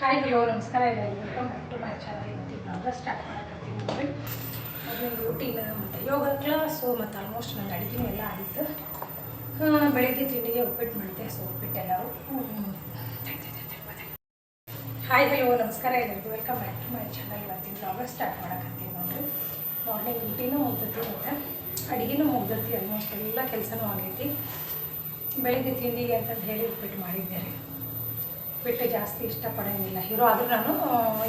Hi hello ನಮಸ್ಕಾರ ಎಲ್ಲರಿಗೂ welcome back to my channel ಇವತ್ತಿನ ಸ್ಟಾರ್ಟ್ ಮಾಡಕತ್ತೀನಿ ನೋಡಿ ಅದನ್ನ ರೂಟೀನ್ ಮತ್ತು. ಯೋಗ ಕ್ಲಾಸು ಮತ್ತು ಆಲ್ಮೋಸ್ಟ್ ನನ್ನ ಅಡುಗೆನೂ ಎಲ್ಲ ಆಗಿತ್ತು ಬೆಳಗ್ಗೆ ತಿಂಡಿಗೆ ಉಪ್ಪಿಟ್ಟು ಮಾಡಿದೆ ಸೊ ಉಪ್ಪಿಟ್ಟೆಲ್ಲರೂ ಹಾಯ್ ಹಲೋ ನಮಸ್ಕಾರ ಎಲ್ಲರಿಗೂ. Welcome back to my channel ಇವತ್ತಿನ ಬ್ಲಾಗ ಸ್ಟಾರ್ಟ್ ಮಾಡಕತ್ತೀನಿ ನೋಡಿರಿ. ಮಾರ್ನಿಂಗ್ ರೂಟೀನು ಹೋಗ್ತೈತಿ ಮತ್ತು ಅಡುಗೆನೂ ಹೋಗ್ತೈತಿ ಆಲ್ಮೋಸ್ಟ್ ಎಲ್ಲ ಕೆಲಸನೂ ಆಗೈತಿ. ಬೆಳಿಗ್ಗೆ ತಿಂಡಿಗೆ ಅಂತಂದು ಹೇಳಿ ಉಪ್ಪಿಟ್ಟು ಮಾಡಿದ್ದೆ ಬಿಟ್ಟು ಜಾಸ್ತಿ ಇಷ್ಟಪಡೋಂಗಿಲ್ಲ. ಹೀರೋ ಆದರೂ ನಾನು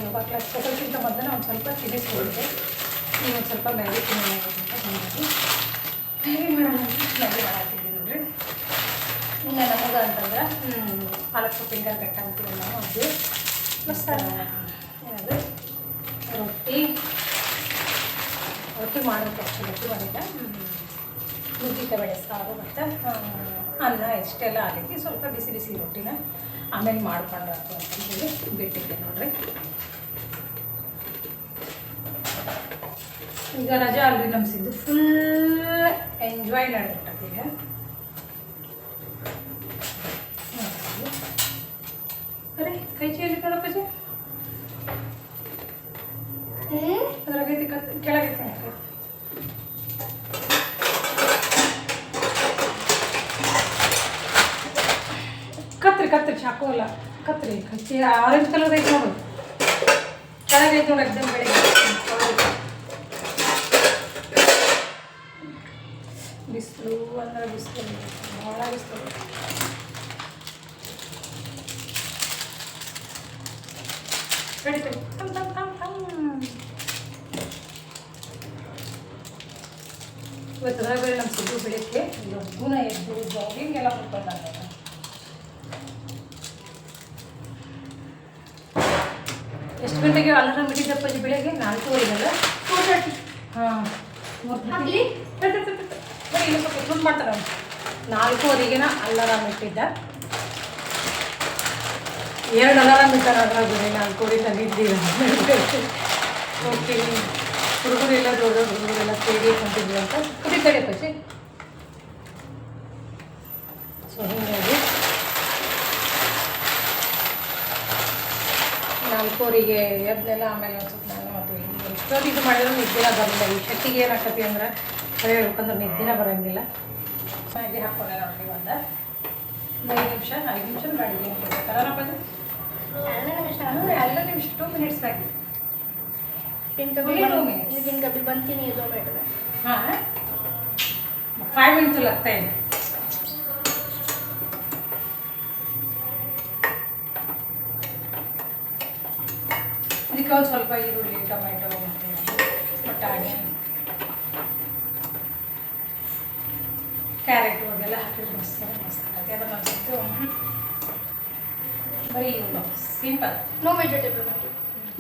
ಯೋಗ ಕ್ಲಾಸ್ ತಗೊಳ್ಕಿಂತ ಮೊದಲು ಒಂದು ಸ್ವಲ್ಪ ತಿನ್ನಿಸ್ಕೊಂಡಿದ್ದೆ. ನೀವು ಒಂದು ಸ್ವಲ್ಪ ಮ್ಯಾಗಿ ಅಂತ ಬಂದಿದ್ದು. ಮ್ಯಾಗಿ ಮಾಡೋಣ ಅಂತ ಮ್ಯಾಗಿ ಮಾಡತ್ತಿದ್ದೆ ನೋಡ್ರಿ ಇನ್ನು ನಮಗೆ ಅಂತಂದ್ರೆ ಪಾಲಕ್ ಸೊಪ್ಪಿನ ಬೆಟ್ಟ ಅಂತೀವಿ ನಾವು ಅದು. ಪ್ಲಸ್ ಏನದು? ರೊಟ್ಟಿ. ರೊಟ್ಟಿ ಮಾಡೋಕ್ಕೆ ಅಷ್ಟು ರೊಟ್ಟಿ ಮಾಡಿದ್ದೆ. ನುಗ್ಗಿಕಾಯಿ ಸಾರು ಮತ್ತು ಅನ್ನ ಇಷ್ಟೆಲ್ಲ ಆಗೈತಿ ಸ್ವಲ್ಪ ಬಿಸಿ ಬಿಸಿ ರೊಟ್ಟಿನ ಆಮೇಲೆ ಮಾಡ್ಕೊಂಡ್ರೆ ಅಂತ ಹೇಳಿ ಬಿಟ್ಟಿದ್ದೆ ನೋಡ್ರಿ. ಈಗ ರಜಾ ಅಲ್ರಿ ನಮ್ಮ ಫುಲ್ ಎಂಜಾಯ್ ನಡೆದ್ಬಿಟ್ಟೈತಿ ಚಾಕು ಅಲ್ಲ ಕತ್ರಿ ಕಚ್ಚಿ ಆರೆಂಜ್ ಕಲರ್ ಐತೆ ನೋಡು. ಚೆನ್ನಾಗೈತೆ ನೋಡಿ ಎಕ್ಸಾಮ್ ಬೆಳಿಗ್ಗೆ ಬಿಸಿಲು ಅಂದ್ರೆ ಬಿಸಿಲು. ಭಾಳ ಬಿಸಿಲು. ಇವತ್ತು ಬೇರೆ ನಮ್ಮ ಸಿದ್ದು ಬೆಳಿಗ್ಗೆ ಗುಣ ಎದ್ದು ಜಾಗಿಂಗ್ ಎಲ್ಲ ಹೋಗ್ಕೊಂಡು ಎಷ್ಟು ಗಂಟೆಗೆ ಅಲಾರಾಮ್ ಇಟ್ಟಿದ್ದಪ್ಪ ಈ ಬೆಳಗ್ಗೆ ನಾಲ್ಕೂವರೆಗಲ್ಲ ಫೋರ್ ತರ್ಟಿ ಹಾಂ ಮೂರು? ಬರೀ ಇನ್ನೂ ಸ್ವಲ್ಪ ಫೋನ್ ಮಾಡ್ತಾರೆ ನಾಲ್ಕೂವರೆಗೆನ ಅಲಾರಾಮ್ ಇಟ್ಟಿದ್ದ. ಎರಡು ಅಲಾರಾಮ್ ಇಟ್ಟಾರ ಅದ್ರಾಗ ನಾಲ್ಕೂವರೆ ತಂದಿದ್ದೀರ ಹೋಗ್ತೀನಿ ಹುಡುಗರೆಲ್ಲ ದೊಡ್ಡ ಹುಡುಗರೆಲ್ಲ ಸೇರಿ ಕುಂತಿದ್ವಿ ಅಂತ? ಕುಡಿ ಕಡೆ ಪಚ್ಚಿ ಸೊ ಹೀಗಾಗಿ ನಾಲ್ಕೂವರೆಗೆ ಎದ್ದೆಲ್ಲ ಆಮೇಲೆ ಒಂದು ಸ್ವಲ್ಪ ನಾನು ಅದು ಎಷ್ಟೊತ್ತು ಇದು ಮಾಡಿದ್ರು ನಿದ್ದಿನ ಬರಲಿಲ್ಲ ಈ ಶೆಟ್ಟಿಗೆ ಏನಾಕತಿ ಅಂದ್ರೆ ಸರಿ ಹೇಳ್ಬೇಕಂದ್ರೆ ನಿದ್ದಿನ ಬರೋಂಗಿಲ್ಲ ಮ್ಯಾಗಿ ಹಾಕ್ಕೊಂಡೆ ನೋಡ್ರಿ ಒಂದು ಒಂದು ಐದು ನಿಮಿಷ ಐದು ನಿಮಿಷ ಅಡುಗೆ ಕರೋನಪ್ಪ ಎಲ್ಲ ನಿಮಿಷ ಟೂ ಮಿನಿಟ್ಸ್ ಮ್ಯಾಗಿ इनका Only भी two बन, minutes. ಇದಕ್ಕೆ ಒಂದು ಸ್ವಲ್ಪ ಈರುಳ್ಳಿ ಟೊಮೆಟೊ ಬಟಾಣಿ ಕ್ಯಾರೆಟು ಅದೆಲ್ಲ ಹಾಕಿದ್ರೆ ಮಸ್ತ್ ಮಸ್ತ್ ಅದೆಲ್ಲ ಅದನ್ನು ಬರೀ ಸಿಂಪಲ್ ನೋ ವೆಜಿಟೇಬಲ್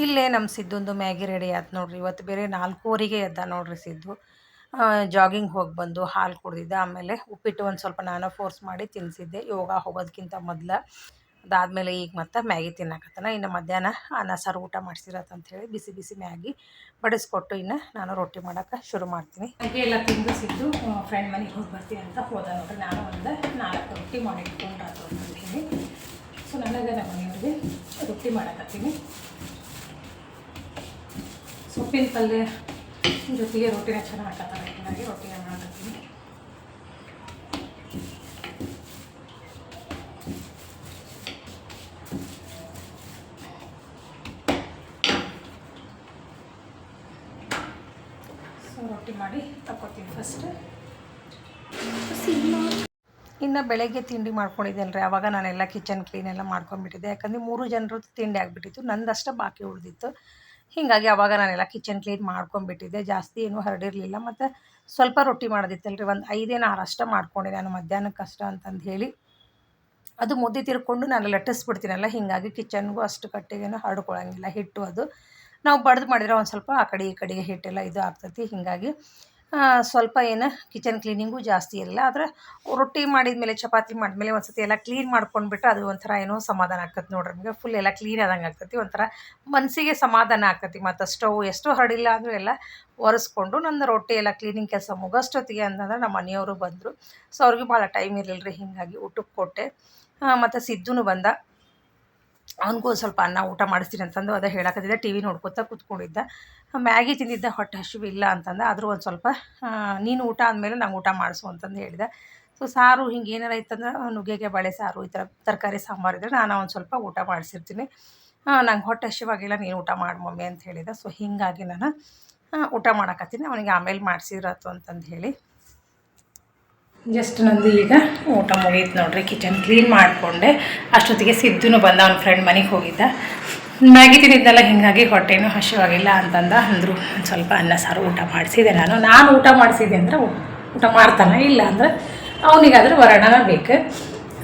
ಇಲ್ಲೇ ನಮ್ಮ ಸಿದ್ದೊಂದು ಮ್ಯಾಗಿ ರೆಡಿ ಆಯ್ತು ನೋಡ್ರಿ. ಇವತ್ತು ಬೇರೆ ನಾಲ್ಕೂವರೆಗೆ ಎದ್ದ ನೋಡ್ರಿ ಸಿದ್ದು. ಜಾಗಿಂಗ್ ಹೋಗಿ ಬಂದು ಹಾಲು ಕುಡ್ದಿದ್ದೆ. ಆಮೇಲೆ ಉಪ್ಪಿಟ್ಟು ಒಂದು ಸ್ವಲ್ಪ ನಾನು ಫೋರ್ಸ್ ಮಾಡಿ ತಿನ್ನಿಸಿದ್ದೆ ಯೋಗ ಹೋಗೋದಕ್ಕಿಂತ ಮೊದಲು. ಅದಾದಮೇಲೆ ಈಗ ಮತ್ತೆ ಮ್ಯಾಗಿ ತಿನ್ನಕತ್ತಾನ. ಇನ್ನು ಮಧ್ಯಾಹ್ನ ಅನ್ನ, ಸಾರು, ಊಟ ಮಾಡಿಸಿರತ್ತ ಹೇಳಿ ಬಿಸಿ ಬಿಸಿ ಮ್ಯಾಗಿ ಬಡಿಸ್ಕೊಟ್ಟು ಇನ್ನು ನಾನು ರೊಟ್ಟಿ ಮಾಡೋಕೆ ಶುರು ಮಾಡ್ತೀನಿ. ಮ್ಯಾಗಿ ಎಲ್ಲ ತಿಂದು ಸಿದ್ದು ಫ್ರೆಂಡ್ ಮನೆಗೆ ಹೋಗಿ ಬರ್ತೀನಿ ಅಂತ ಹೋದ ನೋಡ್ರಿ. ನಾನು ಒಂದು ನಾಲ್ಕು ರೊಟ್ಟಿ ಮಾಡಿ ಅಂತೀನಿ. ಸೊ ನನಗೆ ನಮ್ಮ ಮನೆಯವ್ರಿಗೆ ರೊಟ್ಟಿ ಮಾಡಕತ್ತೀನಿ. ಸೊಪ್ಪಿನ ಪಲ್ಯ ಜೊತೆಗೆ ರೊಟ್ಟಿನ ಚೆನ್ನಾಗಿ ಹಾಕತ್ತಾರೆ. ಹೀಗಾಗಿ ರೊಟ್ಟಿನ ಮಾಡಕತ್ತೀನಿ ರೊಟ್ಟಿ ಮಾಡಿ ತಗೋತೀನಿ ಫಸ್ಟ್ ಇನ್ನು ಬೆಳಗ್ಗೆ ತಿಂಡಿ ಮಾಡ್ಕೊಂಡಿದ್ದೆನರಿ. ಆವಾಗ ನಾನೆಲ್ಲ ಕಿಚನ್ ಕ್ಲೀನ್ ಎಲ್ಲ ಮಾಡ್ಕೊಂಡ್ಬಿಟ್ಟಿದ್ದೆ. ಯಾಕಂದರೆ ಮೂರು ಜನರು ತಿಂಡಿ ಆಗಿಬಿಟ್ಟಿತ್ತು. ನಂದಷ್ಟೇ ಬಾಕಿ ಉಳಿದಿತ್ತು. ಹೀಗಾಗಿ ಆವಾಗ ನಾನೆಲ್ಲ ಕಿಚನ್ ಕ್ಲೀನ್ ಮಾಡ್ಕೊಂಡ್ಬಿಟ್ಟಿದ್ದೆ. ಜಾಸ್ತಿ ಏನೂ ಹರಡಿರಲಿಲ್ಲ. ಮತ್ತು ಸ್ವಲ್ಪ ರೊಟ್ಟಿ ಮಾಡೋದಿತ್ತಲ್ರಿ. ಒಂದು ಐದೇನು ಅಷ್ಟೇ ಮಾಡ್ಕೊಂಡೆ ನಾನು ಮಧ್ಯಾಹ್ನಕ್ಕೆ ಕಷ್ಟ ಅಂತಂದು ಹೇಳಿ. ಅದು ಮುದ್ದೆ ತಿರ್ಕೊಂಡು ನಾನು ಲಟ್ಟಿಸ್ಬಿಡ್ತೀನಲ್ಲ, ಹೀಗಾಗಿ ಕಿಚನ್ಗೂ ಅಷ್ಟು ಕಟ್ಟಿಗೆನೂ ಹರಡ್ಕೊಳ್ಳೋಂಗಿಲ್ಲ ಹಿಟ್ಟು ಅದು. ನಾವು ಬಡ್ದು ಮಾಡಿದ್ರೆ ಒಂದು ಸ್ವಲ್ಪ ಆ ಕಡೆ ಈ ಕಡೆಗೆ ಹಿಟ್ಟೆಲ್ಲ ಇದು ಆಗ್ತೈತಿ. ಹೀಗಾಗಿ ಸ್ವಲ್ಪ ಏನು ಕಿಚನ್ ಕ್ಲೀನಿಂಗು ಜಾಸ್ತಿ ಇರಲಿಲ್ಲ ಆದರೆ ರೊಟ್ಟಿ ಮಾಡಿದ್ಮೇಲೆ, ಚಪಾತಿ ಮಾಡಿದ್ಮೇಲೆ ಒಂದು ಸತಿ ಎಲ್ಲ ಕ್ಲೀನ್ ಮಾಡ್ಕೊಂಡ್ಬಿಟ್ಟು ಅದು ಒಂಥರ ಏನೋ ಸಮಾಧಾನ ಆಗ್ತದೆ ನೋಡ್ರಿ. ನಮಗೆ ಫುಲ್ ಎಲ್ಲ ಕ್ಲೀನ್ ಆದಂಗೆ ಆಗ್ತೈತಿ. ಒಂಥರ ಮನಸ್ಸಿಗೆ ಸಮಾಧಾನ ಆಗ್ತೈತಿ. ಮತ್ತು ಸ್ಟವ್ ಎಷ್ಟು ಹರಡಿಲ್ಲ ಅಂದರೂ ಎಲ್ಲ ಒರೆಸ್ಕೊಂಡು ನನ್ನ ರೊಟ್ಟಿ ಎಲ್ಲ ಕ್ಲೀನಿಂಗ್ ಕೆಲಸ ಮುಗೋಷ್ಟೊತ್ತಿಗೆ ಅಂತಂದ್ರೆ ನಮ್ಮ ಮನೆಯವರು ಬಂದರು. ಸೊ ಅವ್ರಿಗೂ ಭಾಳ ಟೈಮ್ ಇರಲಿಲ್ಲ ರೀ ಹೀಗಾಗಿ ಊಟಕ್ಕೆ ಕೊಟ್ಟೆ. ಮತ್ತು ಸಿದ್ದುನು ಬಂದ. ಅವನಿಗೂ ಸ್ವಲ್ಪ ಅನ್ನ ಊಟ ಮಾಡಿಸ್ತೀನಿ ಅಂತಂದು ಅದೇ ಹೇಳಕತ್ತಿದ್ದೆ ಟಿ ವಿ ನೋಡ್ಕೊತಾ ಕೂತ್ಕೊಂಡಿದ್ದ. ಮ್ಯಾಗಿ ತಿಂದಿದ್ದ, ಹೊಟ್ಟೆ ಇಲ್ಲ ಅಂತಂದ, ಆದರೂ ಒಂದು ಸ್ವಲ್ಪ ನೀನು ಊಟ ಆದಮೇಲೆ ನಂಗೆ ಊಟ ಮಾಡಿಸು ಅಂತಂದು ಹೇಳಿದೆ. ಸೊ ಸಾರು ಹಿಂಗೆ ಏನಾರ ಇತ್ತಂದ್ರೆ ನುಗ್ಗೆಗೆ ಬಳೆ ಸಾರು, ಈ ಥರ ತರಕಾರಿ ಸಾಂಬಾರು ಇದ್ದರೆ ನಾನು ಒಂದು ಸ್ವಲ್ಪ ಊಟ ಮಾಡಿಸಿರ್ತೀನಿ. ನಂಗೆ ಹೊಟ್ಟೆ ಹಸಿವಾಗಿಲ್ಲ ನೀನು ಊಟ ಮಾಡು ಮಮ್ಮಿ ಅಂತ ಹೇಳಿದೆ. ಸೊ ಹೀಗಾಗಿ ನಾನು ಊಟ ಮಾಡಕತ್ತೀನಿ, ಅವನಿಗೆ ಆಮೇಲೆ ಮಾಡಿಸಿದ್ರಾತು ಅಂತಂದು ಹೇಳಿ. ಜಸ್ಟ್ ನಂದು ಈಗ ಊಟ ಮುಗೀತು ನೋಡ್ರಿ ಕಿಚನ್ ಕ್ಲೀನ್ ಮಾಡಿಕೊಂಡೆ. ಅಷ್ಟೊತ್ತಿಗೆ ಸಿದ್ದುನು ಬಂದ ಅವ್ನ ಫ್ರೆಂಡ್ ಮನೆಗೆ ಹೋಗಿದ್ದ. ಮ್ಯಾಗಿ ತಿಂದಿದ್ದಲ್ಲ ಹೀಗಾಗಿ ಹೊಟ್ಟೆನೂ ಹಸಿವಾಗಿಲ್ಲ ಅಂತಂದ ಅಂದರು. ಒಂದು ಸ್ವಲ್ಪ ಅನ್ನ, ಸಾರು, ಊಟ ಮಾಡಿಸಿದೆ ನಾನು. ನಾನು ಊಟ ಮಾಡಿಸಿದೆ ಅಂದ್ರೆ ಊಟ ಮಾಡ್ತಾನೆ, ಇಲ್ಲ ಅಂದ್ರೆ ಅವನಿಗಾದ್ರೆ ವರ್ಣನ ಬೇಕು.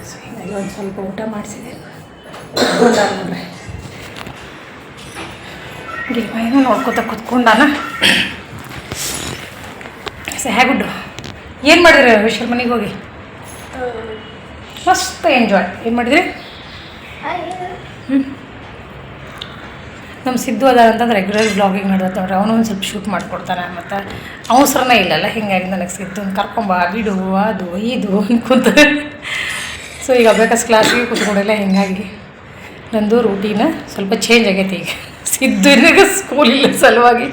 ಸೊ ಹೀಗಾಗಿ ಒಂದು ಸ್ವಲ್ಪ ಊಟ ಮಾಡಿಸಿದೆ. ನೋಡ್ರಿ. ಗಿಲ್ಮೈನೂ ನೋಡ್ಕೊತ ಕುತ್ಕೊಂಡಾನ. ಸೊ ಹೇಗುಡ್ಡು ಏನು ಮಾಡಿದ್ರಿ ವಿಶಾಲ್ ಮನೆಗೆ ಹೋಗಿ? ಮಸ್ತ್ ಎಂಜಾಯ್ ಏನು ಮಾಡಿದ್ರಿ? ನಮ್ಮ ಸಿದ್ದು ಅದ ಅಂತಂದ್ರೆ ರೆಗ್ಯುಲರ್ ಬ್ಲಾಗಿಂಗ್ ನೋಡ್ರಿ. ಅವನು ಒಂದು ಸ್ವಲ್ಪ ಶೂಟ್ ಮಾಡಿಕೊಡ್ತಾನೆ ಮತ್ತು ಅವಸರನೇ ಇಲ್ಲಲ್ಲ, ಹಿಂಗಾಗಿ ನನಗೆ ಸಿದ್ದು ಕರ್ಕೊಂಬ ಬಿಡು, ಅದು, ಇದು ಅನ್ಕೊಂತ. ಸೊ ಈಗ ಅಭ್ಯಾಸ ಕ್ಲಾಸಿಗೆ ಕೂತ್ಕೊಂಡಿಲ್ಲ ಹಿಂಗಾಗಿ ನಂದು ರೂಟೀನ ಸ್ವಲ್ಪ ಚೇಂಜ್ ಆಗೈತೆ ಈಗ. ಸಿದ್ಧು ಸ್ಕೂಲ್ ಇಲ್ಲ ಸಲುವಾಗಿ.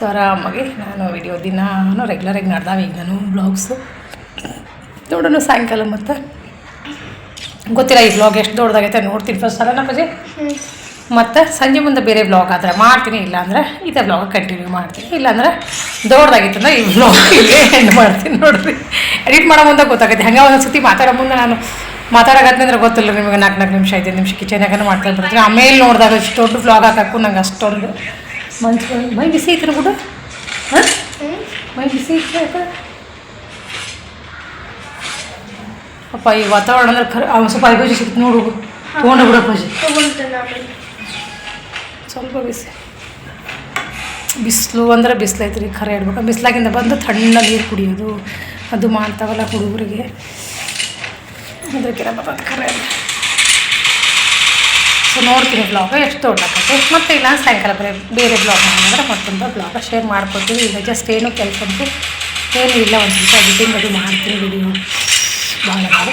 ಸೊ ಆರಾಮಾಗಿ ನಾನು ವಿಡಿಯೋ ದಿನಾನು ರೆಗ್ಯುಲರಾಗಿ ನಡ್ದಾವೆ ಈಗ ನಾನು ಬ್ಲಾಗ್ಸು ನೋಡೋಣ ಸಾಯಂಕಾಲ ಮತ್ತು. ಗೊತ್ತಿಲ್ಲ ಈ ಬ್ಲಾಗ್ ಎಷ್ಟು ದೊಡ್ಡದಾಗೈತೆ, ನೋಡ್ತೀನಿ ಫಸ್ಟ್ ಅಲ್ಲ ನಮ್ಮಜಿ ಮತ್ತು ಸಂಜೆ ಮುಂದೆ ಬೇರೆ ಬ್ಲಾಗ್ ಆದರೆ ಮಾಡ್ತೀನಿ, ಇಲ್ಲಾಂದ್ರೆ ಇದೇ ಬ್ಲಾಗ್ ಕಂಟಿನ್ಯೂ ಮಾಡ್ತೀನಿ. ಇಲ್ಲಾಂದ್ರೆ ದೊಡ್ಡದಾಗಿತ್ತಂದ್ರೆ ಈ ಬ್ಲಾಗ್ ಇಲ್ಲೇ ಎಂಡ್ ಮಾಡ್ತೀನಿ ನೋಡ್ರಿ. ಎಡಿಟ್ ಮಾಡೋ ಮುಂದೆ ಗೊತ್ತಾಗುತ್ತೆ ಹಂಗೆ ಒಂದೊಂದು ಸತಿ ಮಾತಾಡೋ ಮುಂದೆ ನಾನು ಮಾತಾಡಕತ್ತಂದ್ರೆ ಗೊತ್ತಿಲ್ಲ. ನಿಮಗೆ ನಾಲ್ಕು ನಾಲ್ಕು ನಿಮಿಷ ಐದು ನಿಮಿಷ ಕಿಚನಾಗನ ಮಾಡ್ಕೊಂಡು ಬರ್ತೀನಿ ಆಮೇಲೆ ನೋಡಿದಾಗ ಇಷ್ಟು ದೊಡ್ಡ ಬ್ಲಾಗ್ ಹಾಕಕ್ಕೂ ನಂಗೆ ಅಷ್ಟೊಂದು ಮನ್ಸು ಮೈ ಬಿಸಿ ಐತ್ರಿ ಬಿಡು. ಹಾಂ? ಮೈ ಬಿಸಿ ಅಪ್ಪ ಈ ವಾತಾವರಣ ಅಂದ್ರೆ ಖರ ಅವ್ನು ಸ್ವಲ್ಪ ಐದು ಸಿಕ್ತು ನೋಡು. ತೊಗೊಂಡು ಆಮೇಲೆ ಸ್ವಲ್ಪ ಬಿಸಿ. ಬಿಸಿಲು ಅಂದ್ರೆ ಬಿಸಿಲು ಐತ್ರಿ ಖರೆ ಇಡ್ಬೇಕು ಬಿಸಿಲಾಗಿಂದ ಬಂದು ತಣ್ಣ ನೀರು ಕುಡಿಯೋದು. ಅದು ಮಾಡ್ತಾವಲ್ಲ ಹುಡುಗರಿಗೆ. ಅದಕ್ಕೆ ಬರ್ತದೆ ಖರೆ ಸೊ ನೋಡ್ತೀನಿ ಬ್ಲಾಗ ಎಷ್ಟು ದೊಡ್ಡಾಕತ್ತೆ ಮತ್ತು ಇಲ್ಲ ಸಾಯಂಕಾಲ ಬರೀ, ಬೇರೆ ಬ್ಲಾಗ್ ಮಾಡಿದ್ರೆ ಮತ್ತೊಂದು ಬ್ಲಾಗ ಶೇರ್ ಮಾಡ್ಕೊತೀವಿ ಈಗ ಜಸ್ಟ್ ಏನು ಕೆಲಸ ಉಂಟು ಏನೂ ಇಲ್ಲ, ಒಂದು ಸ್ವಲ್ಪ ಎಡಿಟಿಂಗ್ ಅದು ಮಾಡ್ತೀನಿ ವಿಡಿಯೋ ಭಾಳ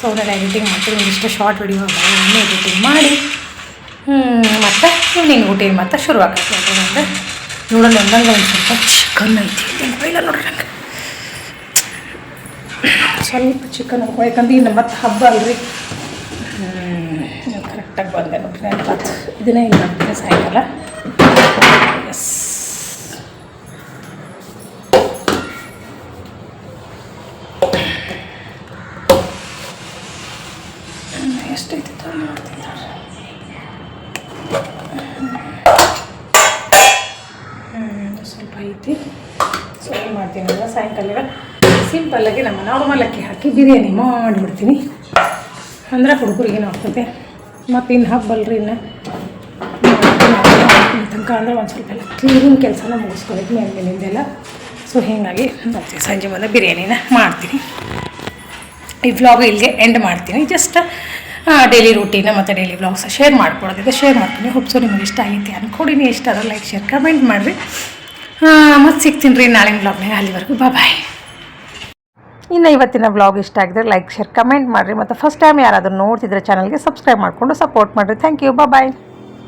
ಸೊ ನಾನು ಎಡಿಟಿಂಗ್ ಮಾಡ್ತೀನಿ, ಒಂದಿಷ್ಟು ಶಾರ್ಟ್ ವಿಡಿಯೋ ಇನ್ನೂ ಎಡಿಟಿಂಗ್ ಮಾಡಿ. ಮತ್ತು ಈವ್ನಿಂಗ್ ಊಟ ಮತ್ತು ಶುರು ಆಗುತ್ತೆ ನಂದು ನೋಡೋಣ ಒಂದಂಗೆ ಒಂದು ಸ್ವಲ್ಪ ಚಿಕನ್ ಐತಿ. ಇಲ್ಲ ನೋಡ್ರಿ ಸ್ವಲ್ಪ ಚಿಕನ್ ಯಾಕಂದ್ರೆ ಇನ್ನು ಮತ್ತೆ ಹಬ್ಬ ಅಲ್ರಿ. ಕರೆಕ್ಟಾಗಿ ಬಂದೆ ನಾನು ಇವತ್ತು ಇದನ್ನೇ ಹಿಂಗೆ ಮಾಡ್ತೀನಿ ಸಾಯಂಕಾಲ. ಎಸ್ ಎಷ್ಟೈತಿ ತಗೊಂಡು ನೋಡ್ತೀನಿ ಸ್ವಲ್ಪ ಐತಿ. ಸೊ ಏನು ಮಾಡ್ತೀನಿ ಅಂದ್ರೆ ಸಾಯಂಕಾಲ ಸಿಂಪಲ್ಲಾಗಿ ನಮ್ಮ ನಾರ್ಮಲ್ ಅಕ್ಕಿ ಹಾಕಿ ಬಿರಿಯಾನಿ ಮಾಡಿಬಿಡ್ತೀನಿ. ಅಂದ್ರೆ ಹುಡುಗರಿಗೆ ಆಗ್ತದೆ? ಮತ್ತು ಇನ್ನು ಹಾಕ್ಬಲ್ರಿ ಇನ್ನು. ತನಕ ಅಂದರೆ ಒಂದು ಸ್ವಲ್ಪ ಎಲ್ಲ ಕ್ಲೀನಿಂಗ್ ಕೆಲಸನ ಮುಗಿಸ್ಕೊಬೇಕು ಮೇಲಿಂದೆಲ್ಲ. ಸೊ ಹೀಗಾಗಿ ಮತ್ತೆ ಸಂಜೆ ಮುಂದೆ ಬಿರಿಯಾನಿನ ಮಾಡ್ತೀನಿ. ಈ ವ್ಲಾಗ್ ಇಲ್ಲಿಗೆ ಎಂಡ್ ಮಾಡ್ತೀನಿ. ಜಸ್ಟ್ ಡೈಲಿ ರೂಟೀನ ಮತ್ತು ಡೈಲಿ ವ್ಲಾಗ್ಸ್ ಶೇರ್ ಮಾಡ್ಕೊಳೋದಿದೆ ಶೇರ್ ಮಾಡ್ತೀನಿ. ಹೋಪ್ಸು ನಿಮ್ಗೆ ಇಷ್ಟ ಆಗೈತಿ ಅಂದ್ಕೊಡಿ ಇಷ್ಟ ಅದ ಲೈಕ್ ಶೇರ್ ಕಮೆಂಟ್ ಮಾಡಿರಿ. ಮತ್ತು ಸಿಗ್ತೀನಿ ರೀ ನಾಳೆ ವ್ಲಾಗ್ನಾಗ ಅಲ್ಲಿವರೆಗೂ ಬಾಯ್ ಇನ್ನು ಇವತ್ತಿನ ವ್ಲಾಗ್ ಇಷ್ಟ ಆಗಿದ್ರೆ ಲೈಕ್ ಶೇರ್ ಕಮೆಂಟ್ ಮಾಡಿರಿ. ಮತ್ತು ಫಸ್ಟ್ ಟೈಮ್ ಯಾರಾದರೂ ನೋಡ್ತಿದ್ರೆ ಚಾನಲ್ಗೆ ಸಬ್ಸ್ಕ್ರೈಬ್ ಮಾಡಿಕೊಂಡು ಸಪೋರ್ಟ್ ಮಾಡಿರಿ. Thank you bye